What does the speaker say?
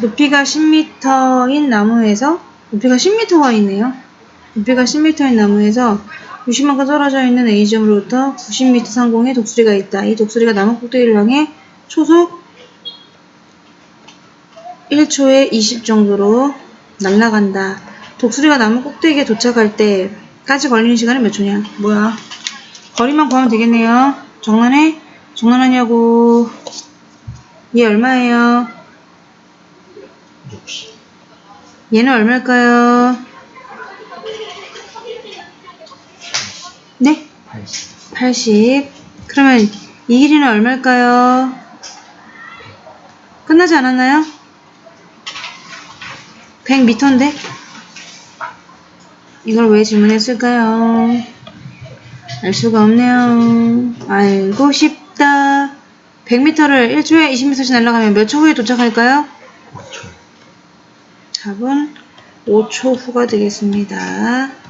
높이가 10m인 나무에서 높이가 10m가 있네요. 높이가 10m인 나무에서 60만큼 떨어져 있는 A점으로부터 90m 상공에 독수리가 있다. 이 독수리가 나무 꼭대기를 향해 초속 1초에 20 정도로 날아간다. 독수리가 나무 꼭대기에 도착할 때까지 걸리는 시간은 몇 초냐? 뭐야? 거리만 구하면 되겠네요. 정란해? 정란하냐고. 얘 얼마예요? 60. 얘는 얼마일까요? 네? 80. 80. 그러면 이 길이는 얼마일까요? 끝나지 않았나요? 100m인데? 이걸 왜 질문했을까요? 알 수가 없네요. 알고 싶다. 100m를 1초에 20m씩 날아가면 몇 초 후에 도착할까요? 5초. 답은 5초 후가 되겠습니다.